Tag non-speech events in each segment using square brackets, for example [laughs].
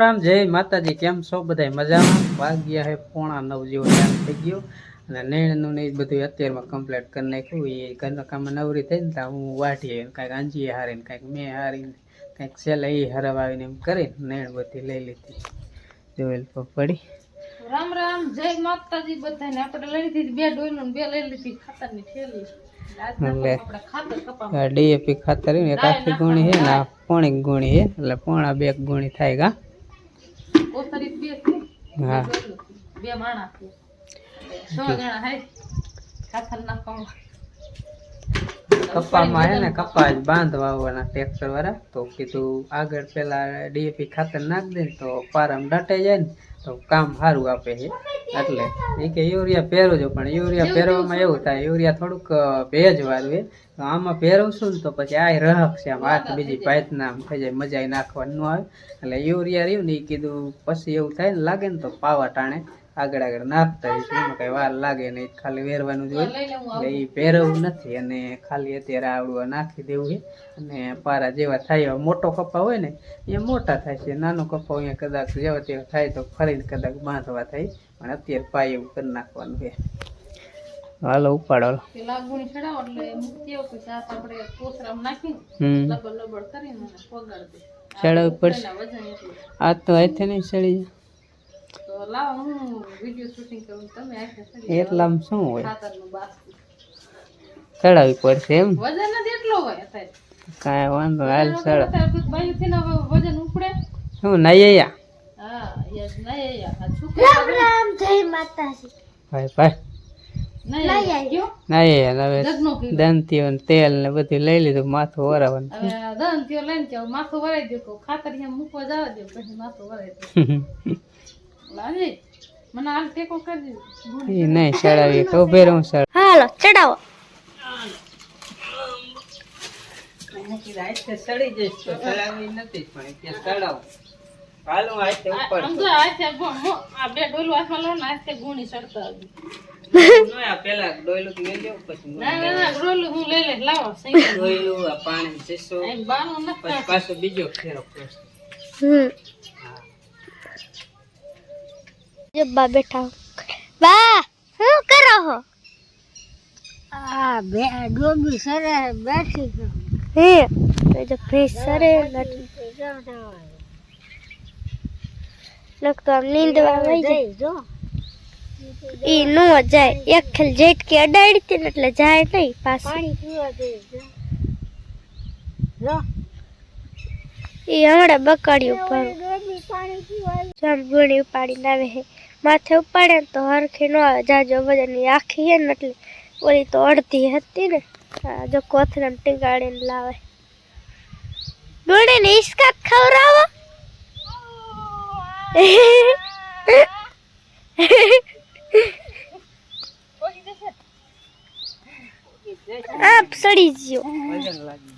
રામ જય માતાજી કેમ છો? બધા મજામાં? વાગ્યા હે પોણા નવ જેવો ટાઈમ થઈ ગયો. અને નેણનું ને એ બધું અત્યારમાં કમ્પ્લીટ કરી નાખ્યું. એ ઘરના કામમાં નવરી થઈ ને હું વાઢીએ કાંઈક આંજીએ હારીને કાંઈક મેં હારીને કાંઈક છેલ્લે એ હરવ આવીને એમ કરીને નેણ બધી લઈ લીધી. જોયેલ પડી રામ રામ જય માતાજી બધાને. આપણે લઈ લીધી બે ડોયલું બે લઈ લીધી. ખાતરની થેલી. ડીએપી ખાતર એક આખી ગુણી છે ને આ પોણી ગુણી છે એટલે પોણા બે ગુણી થાય ગા બે હા. બે માણા છે. સો હે? ખાતર નાખવામાં કપામાં હે ને કપા જ ટ્રેક્ટર વાળા. તો કીધું આગળ પેલા ડીએપી ખાતર નાખ દે તો પારામાં દાટાઈ જાય ને તો કામ સારું આપે છે. એટલે એ કે યુરિયા પહેરજો પણ યુરિયા પહેરવામાં એવું થાય યુરિયા થોડુંક ભેજ વાળું એ. તો આમાં છું ને તો પછી આ રહક છે આમ હાથ બીજી પાયતના આમ થઈ જાય મજા નાખવાનું ન આવે. એટલે યુરિયા રહ્યું ને એ કીધું પછી એવું થાય ને લાગે ને તો પાવા ટાણે. આગળ આગળ નાખતા રહીશું એમાં કઈ વાર લાગે નહીં. ખાલી વેરવાનું જ હોય. ઈ પહેરવું નથી. અને ખાલી અત્યારે આવડું નાખી દેવું છે. અને પારા જેવા થાય એવા મોટો કપા હોય ને એ મોટા થાય છે. નાનો કપા અહીંયા કદાચ જેવા તેવા થાય તો ફરીને કદાચ બાંધવા થાય. પણ અત્યારે પાય એવું કરી નાખવાનું છે. હાલો ઉપાડો ચડાવવું પડશે. આ તો અહીંથી નહીં ચડી જાય. એટલામાં શું હોય? ચડાવવી પડશે એમ? વજન જ એટલો હોય અત્યારે. કાંઈ વાંધો હાલ ચડો અત્યારે બધું ના વજન ઉપડે? શું કીધો. દંતીઓ તેલ ને બધું લઈ લીધું માથું વરાવાનું. હવે આ દન ત્યો લઈને માથું વરાઈ દો ખાતર મૂકવા જવા દો પછી માથું વરાઈ દો લાજે [laughs] મને હાલ ટેકો કરી દીધો નહીં ચડાવી તો ઉભે રહું સર હાલો ચડાવો. સડી જઈશ તો ચડાવી નથી પણ ત્યાં ચડાવ. હાલો આતે ઉપર આમ તો આ છે ગો- મો- આ બે ડોલું હાથમાં લો ને આ છે ગુણી ચડતા આવી આ લઈ લેવું પછી ના ના ના ડોલું હું લઈ લે લાવો સહી. ડોયલું આ પાણી શીશો અહીં નથી પાછો બીજો ફેરો કરશે. હમ. જો બા બેઠા હો. બા શું કરો હો આ બે ડોબી સરે બેઠી હે એ જો ફ્રેશ સરે નથી નક તો આમ નીંદવા વહી જાય ઈ નો જાય એક ખેલ જેટકી અડાડી હતી ને એટલે જાય નહીં પાછી। ઈ હમણાં બકાડી ઉપર જામગુણી ઉપાડીને આવે છે માથે ઉપાડે ને તો હરખી ન આવે. જાજો વજનની આખી છે ને એટલે ઓલી તો અડધી હતી ને. આ જો કોથરામ ટીંગાડીને લાવે. ડોળીને ઈસકા ખવડાવો. આપ સડી ગયો. વજન લાગી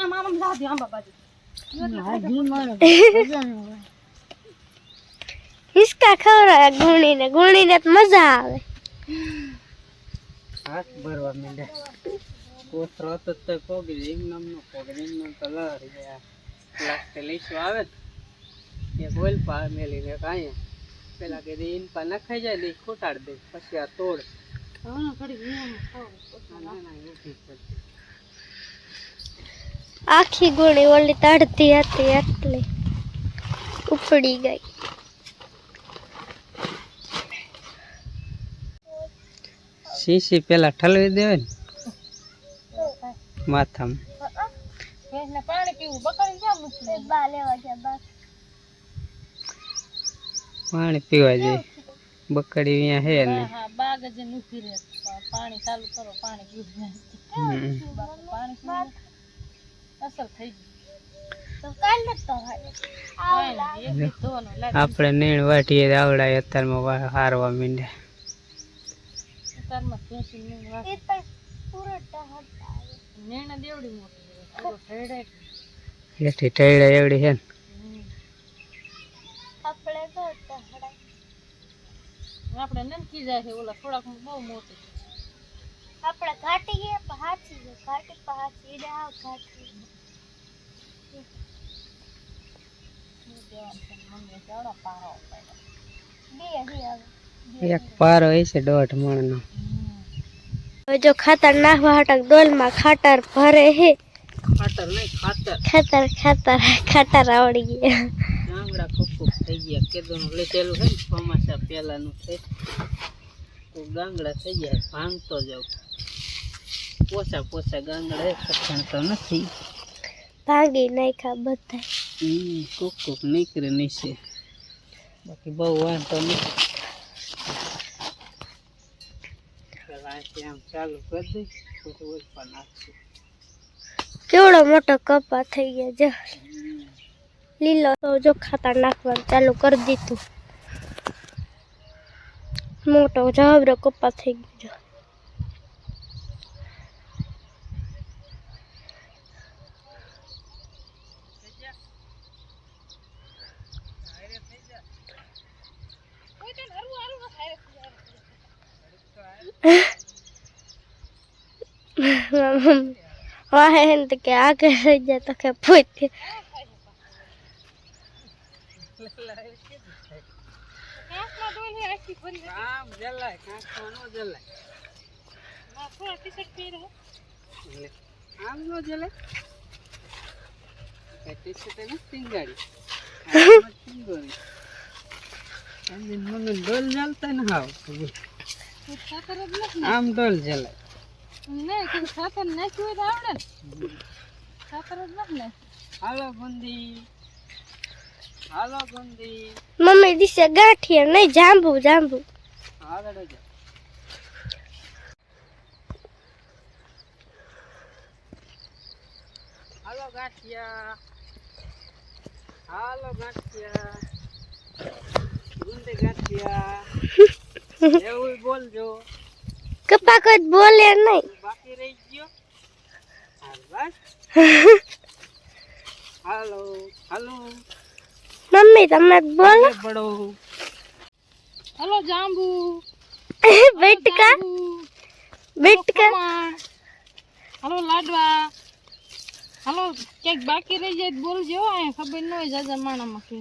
આમ આમ લાદી આમ બાબાજી હિસકા ખવડાવે ગુણીને ગુણીને તો મજા આવે હાથ ભરવા માંડે કોથરો હતો તો પોગી જાય એમ નામ નો પોગે એમ નામ તો લહરી જાય લાસ્ટે લીસું આવે ને એક ઓઇલ પા મેલી ને કાંઈ પેલા કે ઇન પા નખાઈ જાય ને ઈ ખૂટાડ દે પછી આ તોડ હા ઘડી વિયામાં ખાવ ના ના ઊભી જ પડે. આખી ગુણી ઓલી તો અડધી હતી એટલે ઉપડી ગઈ શીશી પેલા ઠલવી દેવે ને માથામાં. પાણી પીવું બકરી ક્યાં બા લેવા ગયા બા. પાણી પીવા જાય. બકડી અહીંયા હે ને. હા હા બાગ જ નુખી રહે. પાણી ચાલુ કરો પાણી પીવું પાણી અસર થઈ ગઈ. આપણે નીણ વાટીએ આવડાય અત્યારમાં હારવા માંડ્યા. ઉતારમાં ભેંસી નીણ વાગે. એ પણ પૂરો ટહર નીણ દેવડી મોટી છે. પૂરો ઢેડે. એથી ટેડા એવડી છે ને. આપણે તો ટહડા આપણે નનકી જાય છે ઓલા થોડાક બહુ મોટી. આપણે ઘાટી ગયા પણ હાચી ઘાટી પણ હાચી. ઈડે આવ ઘાટી. દેવાનું છે? મમ્મી ચાલો પારો એક પારો હોય છે દોઢ મણનો. હવે જો ખાતર નાખવા હાટક ડોલમાં ખાતર ભરે હે. ખાતર નહીં ખાતર. ખાતર ખાતર ખાતર આવડી ગયા. ગામડા કપૂક થઈ ગયા. કેદોનું લીધેલું છે ને ચોમાસા પહેલાનું છે. તો ગાંગડા થઈ ગયા ભાંગતો જાવ પોસા પોસા ગાંગડા એક સક્ષણ તો નથી. ભાંગી નાખ્યા બધા હમ કોક કોક નીકળે નીચે બાકી બહુ વાંધો નહીં પેલા આમ ચાલુ કરી દઈ પછી ઓછા નાખશું. કેવડો મોટો કપા થઈ ગયા જો. લીલો તો જો ખાતર નાખવાનું ચાલુ કરી દીધું. મોટો જબરો કપા થઈ ગયો જો. [laughs] વાહે એમ તો કે આગળ રહી જાય તો કે પૂછે કાંકમાં ડોલી આખી ભરી આમ જલાય કાંકમાં નો જલાય માં થોડા ટી શર્ટ પહેરે એટલે આમ નો જલાય કઈ ટી-શર્ટ એ નથી ટીંગાડી. આમ જ ટીંગોરી. આમ જ મને ડોલ ચાલતા ને હાવ ખાતર જ નથી આમ ડોલ જલાય નહીં કે ખાતર નાખ્યું હોય તો આવડે ને ખાતર જ નથી નાખ્યું હાલો ગુંદી હાલો ગુંદી મમ્મી દિશે ગાંઠિયા નહીં જાંબુ જાંબુ આગળ જા હાલો ગાંઠિયા હાલો ગાંઠિયા ગુંદી ગાંઠિયા એવું બોલજો કપા કોઈ બોલે નહીં. બાકી રહી ગયો. હાલ હાલો મમ્મી તમે બોલો. બળો હલો [laughs] જાંબુ. બેટકા. બેટકા. હલો લાડવા. હલો ક્યાંક બાકી રહી જાય બોલજો. અહીંયા ખબર ન હોય જાજા માણામાં કે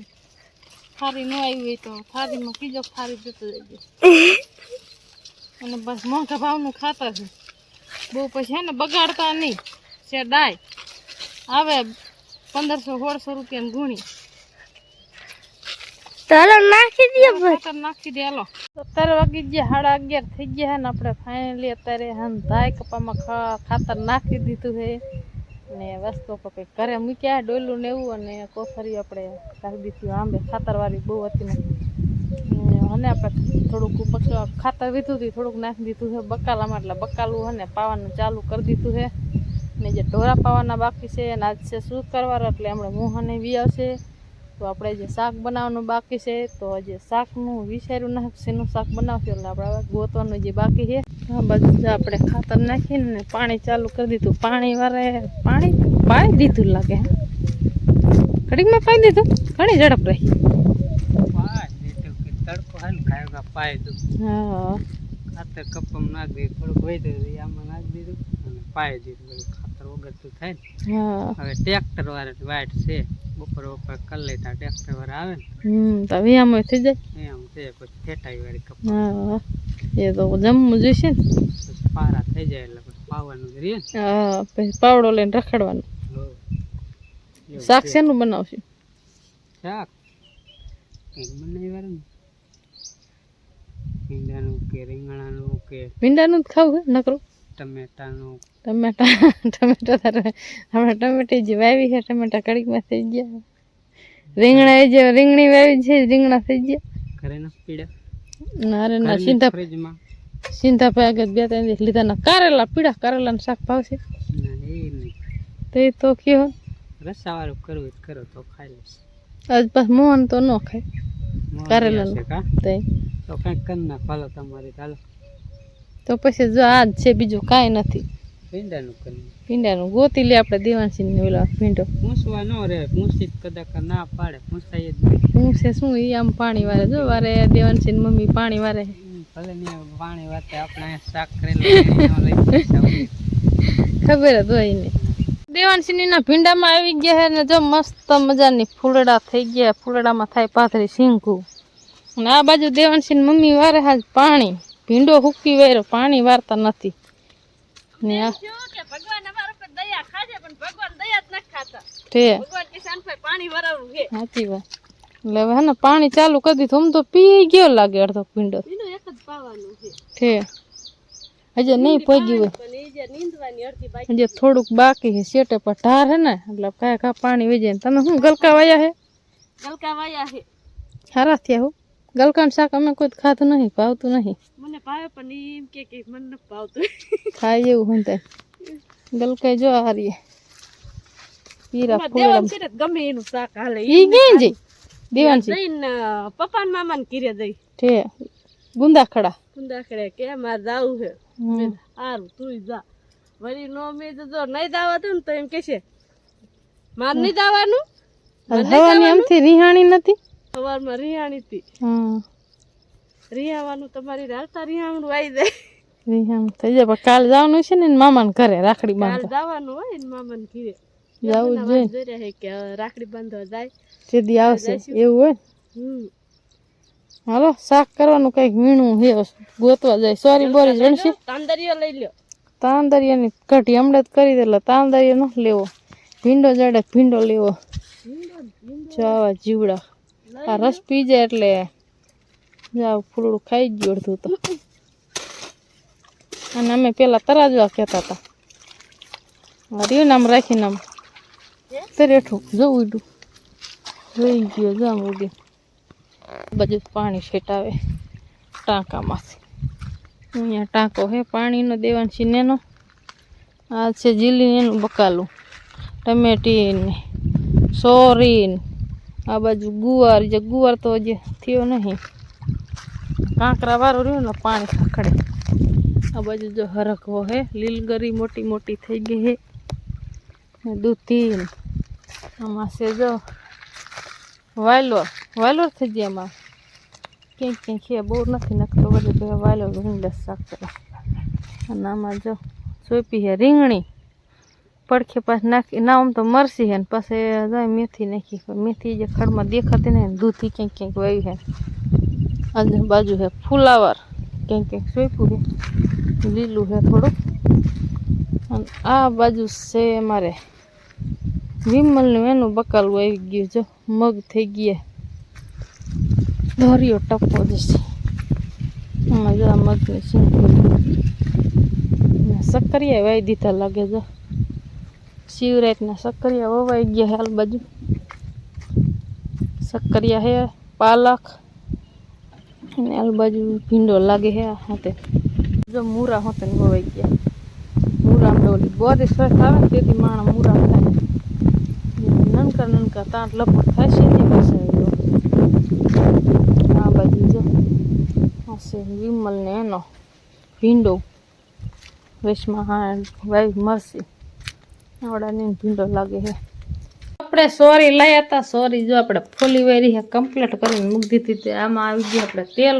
થારી ન આવી હોય તો થારીમાં કીજો થારી જતો જજો [laughs] અને બસ મોંઘા ભાવનું ખાતર છે. બહુ પછી હે ને બગાડતા નહીં. છે ડાય આવે પંદરસો સોળસો રૂપિયાની ગુણી હાલો નાખી દે ખાતર નાખી દે હાલો. અત્યારે વાગી ગયા સાડા અગિયાર થઈ ગયા હે ને આપણે ફાઇનલી અત્યારે હંધાય કપામાં ખાતર નાખી દીધું છે ને વસ્તુ કંઈક ઘરે મૂક્યા ડોલું ને એવું અને કોથરી આપણે દીધી આંબે ખાતરવાળી બહુ હતી ને. ને અને આપણે થોડુંક ખાતર વીધું હતું થોડુંક નાખી દીધું છે, બકાલામાં, એટલે બકાલું હને પાવાનું ચાલુ કરી દીધું છે. ને જે ઢોરા પાવાના બાકી છે અને આજ છે શું કરવાનું, એટલે હમણાં મોહને બી આવશે. તો આપણે જે શાક બનાવવાનું બાકી છે, તો જે શાકનું વિચાર્યું નાખશેનું શાક બનાવશું, એટલે આપણે ગોતવાનું જે બાકી છે. આ બધું આપણે ખાતર નાખીને પાણી ચાલુ કરી દીધું. પાણી વારે પાણી પાણી દીધું લાગે. ઘડીકમાં પાઈ દીધું. ઘણી ઝડપ રહી. તડકો હે ને ખાયો પાય તો હા. ખાતર કપમ નાખ દીધું થોડુંક હોય તો આમાં નાખ દીધું અને પાય દીધું ખાતર વગર તો થાય ને. હવે ટ્રેક્ટર વાળા વાટ છે બપોર બપોર કરી લેતા ટ્રેક્ટર વાળા આવે ને. તો વિયામાં થઈ જાય? એમ છે પછી ફેટાઈ વાળી કપ એ તો જમવું જોઈશે ને? પારા થઈ જાય એટલે પછી પાવાનું જ રહે હા પછી પાવડો લઈને રખડવાનું. શાક શેનું બનાવશું? શાક? બનાવી વાળું ભીંડાનું કે રીંગણાનું કે ભીંડાનું જ ખાવું હે નકરું? ટમેટાનું. ટમેટા [laughs] ટમેટા તારે આપણે ટમેટી જે વાવી છે ટમેટા કડીકમાં થઈ ગયા. રીંગણા એ જે રીંગણી વાવી છે રીંગણા થઈ ગયા. ઘરે ના પીડા ના રે ના સીધા ફ્રીજમાં? સીધા આગળ બે ત્રણ દિવસ લીધા ના કારેલા શાક ભાવશે ના એ નહીં. તો એ તો કયો. રસાવાળું કરવું કરો તો ખાઈ લઈશ આજ પાસ મોહન તો ન ખાય. કારેલા કારેલાનું. તે કંઈક કરી નાખ તમારી ચાલો. તો પછી જો આ જ છે બીજું કાંઈ નથી. ભીંડાનું કરી. ભીંડાનું ગોતી લે આપણે દેવાનસિંહ ઓલા ભીંડો. પૂછવા ન રહે પૂછી જ કદાચ ના પાડે પૂછાય જ નહીં. શું એ આમ પાણી વારે જો વારે દેવાનસિંહ મમ્મી પાણી વારે. ભલે ને પાણી વાતે આપણે અહીંયા શાક કરેલું. ખબર જ હોય ને. દેવાનસિંહના ભીંડામાં આવી ગયા છે ને જો મસ્ત મજાની ફૂલડા થઈ ગયા ફૂલડામાં થાય પાથરી શીંકું અને આ બાજુ દેવાંશીની મમ્મી વારે હાજ પાણી. ભીંડો હુકી વાર્યો પાણી વારતા નથી. ને આ તે. સાચી વાત. એટલે હવે ને પાણી ચાલુ કરી દીધું તો પી ગયો લાગે અડધો ભીંડો. છે. હજે નહીં પગ્યું હોય. હજે થોડુંક બાકી છે સેટે પર ઢાર હે ને એટલે કાંઈ કાં પાણી વહી જાય ને તમે શું ગલકા વાયા હે? ગલકા વાયા હે હારા થયા હું. ગલકાનું શાક અમે કોઈ ખાતું નહીં ભાવતું નહીં. મને ભાવે પણ એમ કે કે મને પાવતું ભાવતું. ખાય એવું હું તે ગલકાઈ જો હારીએ. પીરા ફૂલડા ગમે એનું શાક હાલે. ઈ ક્યાં જઈ દેવાનસી દઈને પપ્પા ને મામા ને કીરે જઈ ઠે ગુંદા ખડા કુંદાખડે કે મારે જાવું છે. સારું તું જા. વળી નો મેં જો નહીં દાવાતું ને તો એમ કે છે મારે નહીં દાવાનું? હવાની એમથી રિહાણી નથી. સવારમાં રિહાણી હતી. રિહાવાનું તમારી રાતા રિહામણું આવી જાય. રિહાણ થઈ જાય. પણ કાલ જવાનું છે ને મામાને ઘરે રાખડી કાલ બાંધવા. દાવાનું હોય ને મામા ઘરે. જવું જોઈએ. કે રાખડી બાંધવા જાય. સીધી આવશે એવું હોય હાલો શાક કરવાનું કંઈક વીણું હે ગોતવા જાય. સોરી બોરી જણશે તાંદરિયો લઈ લ્યો. તાંદરિયાની કઢી હમણાં જ કરી દે એટલે તાંદરિયો ન લેવો. ભીંડો જડે ભીંડો લેવો. જવા જીવડા. આ રસ પી જાય એટલે જાવ ફૂલડું ખાઈ ગયું અડધું તો. અને અમે પેલા તરાજવા કહેતા હતા. રહ્યું નામ રાખીને આમ તરેઠું જવું ઉડ્યું. જોઈ ગયો જામ ઉડી બધું પાણી છેટાવે ટાંકામાંથી. અહીંયા ટાંકો હે, પાણીનો દેવાનું છીનેનો. આ છે જીલી એનું બકાલું. ટમેટી ને સોરી ને આ બાજુ ગુવાર જે ગુવાર તો જે થયો નહીં. કાંકરા વાળું રહ્યું ને પાણી ખાખડે. આ બાજુ જો હરખવો હે. લીલગરી મોટી મોટી થઈ ગઈ હે. દૂધી આમાં છે જો વાયલોર વાયલોર થઈ ગયા આમાં. ક્યાંક ક્યાંક છે, બહુ નથી નખતો બધું. વાયલોર રીંગણા શાક કરે. અને આમાં જો સોપી છે રીંગણી. પડખે પાછ નાખી ના આમ તો મરસી હે ને પાસે મેથી નાખી. મેથી જે ખડમાં દેખાતી ને દૂધી ક્યાંક ક્યાંક વાવી હે. આજુ બાજુ હે ફુલાવર. ક્યાંક ક્યાંક સોંપ્યું હે. લીલું હે થોડુંક. અને આ બાજુ છે અમારે વિમલનું એનું બકાલું આવી ગયું જો મગ થઈ ગયા. ધોરિયો ટપો જશે આમાં જો આ મગની સિંગ સક્કરિયા વાઈ દીધા લાગે જો શિવરાતના સક્કરિયા વવાઈ ગયા હાલ બાજુ. સક્કરિયા હે પાલક. અને હાલ બાજુ ભીંડો લાગે હે હાથે. જો મૂરા હોતે ને વવાઈ ગયા. મૂરા ડોલી બોરી સ્વસ્થ આવે તેથી માણા મૂરા થાય. નનકા નનકા તાંટ લપટ થાય છે ને પછી આ બાજુ જો. હશે વિમલ ને એનો ભીંડો. વેશમાં હા વાઈ મરસી આવડાને ભીંડો લાગે છે આપણે સોરી લાયા હતા સોરી જો આપણે ફોલી વારી છે કમ્પ્લીટ કરીને મૂકી દીધી તે આમાં આવી ગયું આપણે તેલ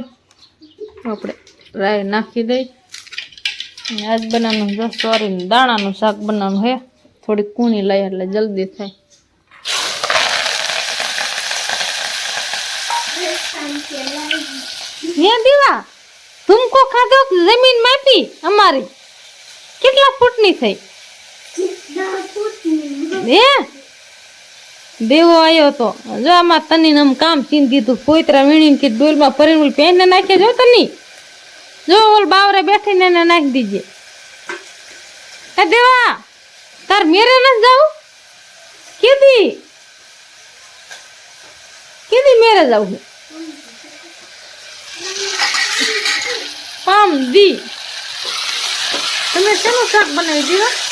આપણે રાઈ નાખી દઈ અને આજ બનાવવાનું જો સોરી દાણાનું શાક બનાવવાનું હે થોડી કૂણી લાય એટલે જલ્દી થાય હે દીવા તુમકો ખાધો કે જમીન માપી અમારી કેટલા ફૂટની થઈ હે? દેવો આવ્યો તો. જો આમાં તની આમ કામ ચીન દીધું પોતરા વીણીને કે ડોલમાં ભરીને ઓલી નાખે જો તની. જો ઓલ બાવરે બેઠીને એને નાખી દીજે. એ દેવા, તાર મેરે ન જાવ કીધી કીધી મેરે જાવ પામ દી. તમે શેનું શાક બનાવી દીધા?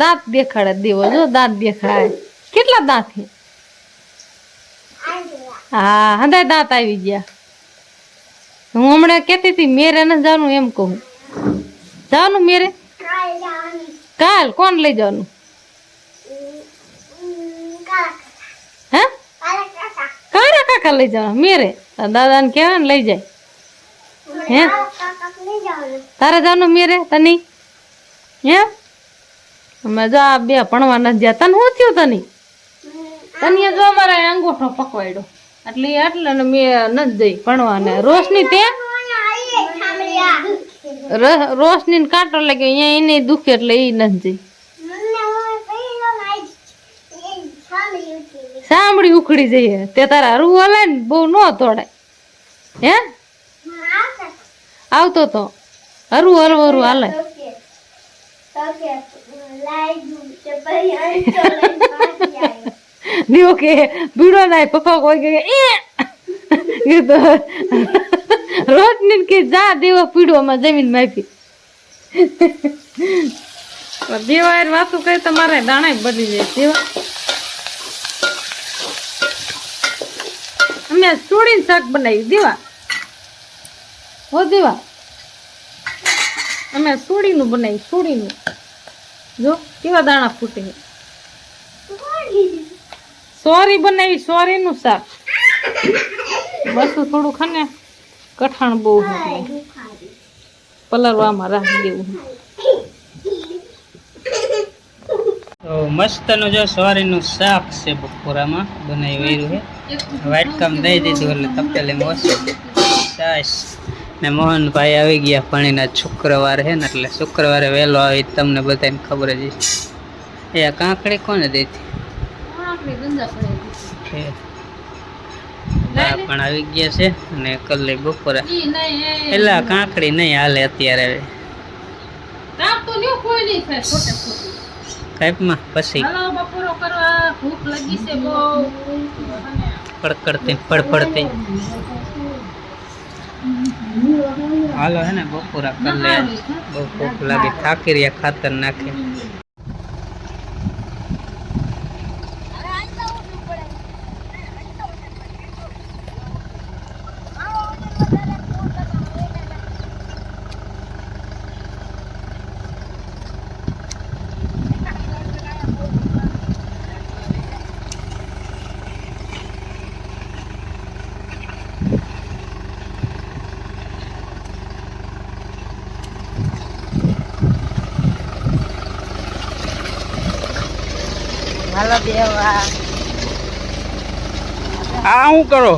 દાંત દેખાડે દેવો, જો દાંત દેખાય કેટલા દાંત છે? હા, હંધાય દાંત આવી ગયા. હું હમણાં કહેતી હતી, મેરે ન જવાનું એમ કહું. જવાનું મેરે? કાલ કોણ લઈ જવાનું? હે? કારા કાકા લઈ જવાનું, મેરે? દાદાને કહેવાય ને લઈ જાય. હે? તારે જવાનું મેરે, તની? હે? અમે જો આ બે ભણવા નથી ગયા. તને શું થયું તની? તને જો અમારે અંગૂઠો પકવાડ્યો. એટલે એટલે ને મેં નથી જઈ ભણવાને. રોશની તે? રોશની ને કાંટો લાગ્યો. અહીંયા એને દુખે એટલે એ ન જઈ. સાંભળી ઉખડી જઈએ. તે તારા રૂ હલે ને બહુ ન તોડાય. હે? આવતો તો. હરું હરવું હરું હાલે. દીવો કે બીડો નાય પપ્પા કોઈ કે એ કીધું રોશની કે જા દેવો પીડોમાં જમીન માપી દેવા યાર વાતું કહે તમારે દાણા બની જાય દેવા અમે સુડીને શાક બનાવી દેવા હો દેવા અમે સુડીનું બનાવી સુડીનું જો કેવા દાણા ફૂટે? સોરી. બનાવી સોરીનું શાક. બસ થોડું ખાને કઠાણ બહુ પલરવામાં રાખી દેવું તો મસ્તનું જો સવારીનું શાક છે બપોરામાં બનાવી વર્યું છે વાટકામ દઈ દીધું એટલે તપેલીમાં ઓછું છાશ ને મોહનભાઈ આવી ગયા ભણીના શુક્રવાર છે ને એટલે શુક્રવારે વહેલો આવી તમને બધાને ખબર જ છે એ આ કાંકડી કોને દેતી? પણ આવી ગયા છે અને કલ્લી બપોરા. એટલે કાંકડી નહીં હાલે અત્યારે હવે. કાંઈકમાં પછી. ભૂખ લાગી છે બહુ. પડકડતી પડપડતી. હાલો હે ને બપોરા કરી લે બહુ ભૂખ લાગે થાકી રહ્યા ખાતર નાખે હાલો દેવા આ શું કરો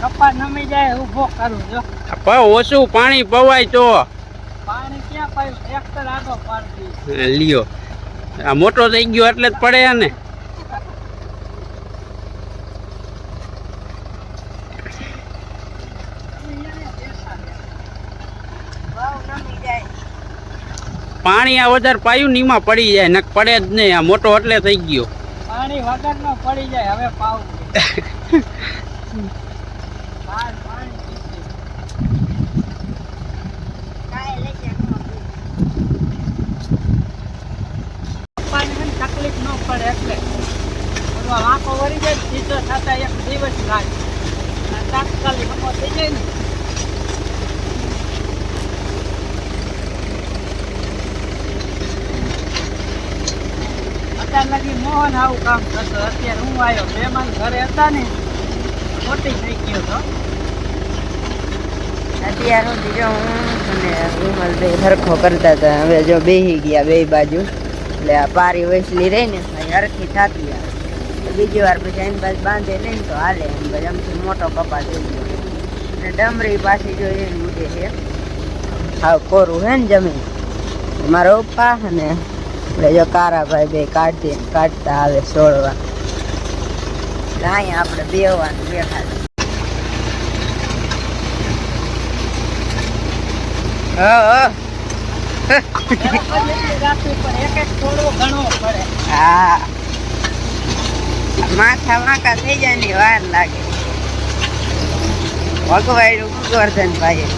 કપા નમી જાય ઊભો કરું જો પણ ઓછું પાણી પવાય તો. પાણી ક્યાં પાયું? ટ્રેક્ટર આગો પાડતી લ્યો. આ મોટો થઈ ગયો એટલે જ પડે ને પાણી આ વધારે પાયું નીમાં પડી જાય નક પડે જ નહીં. આ મોટો એટલે થઈ ગયો. પાણી વગર નો પડી જાય હવે પાવું. તકલીફ ન પડે એટલે વાંકો વળી જાય સીધો થતા એક દિવસ લાગે તાત્કાલિક થઈ જાય ને અત્યાર લગી મોહન આવું કામ કરતો અત્યારે હું આવ્યો. મહેમાન ઘરે હતા ને મોટી થઈ ગયો તો અત્યારે સુધી જો હું અને વિમલ સરખો કરતા હતા. હવે જો બેહી ગયા બે બાજુ. એટલે આ પારી વસલી રહી ને હરખી થતી બીજી વાર પછી એની બાજુ બાંધે નહીં તો હાલે એમ મોટો કપા થઈ ગયો. અને ડમરી પાછી જો એ ઉડે છે. હાવ કોરું હે ને જમીન. મારો પપ્પા અને આપણે જો કારાભાઈ બે કાઢી કાઢતા આવે સોળવા એટલે અહીંયા આપણે બેવાનું બેઠા છે. હા હા. રાત્રિ પર એક એક થોડો ઘણો પડે હા. માથા વાંકા થઈ જાય ને વાર લાગે. ભગવાડું ગોવર્ધન ભાઈ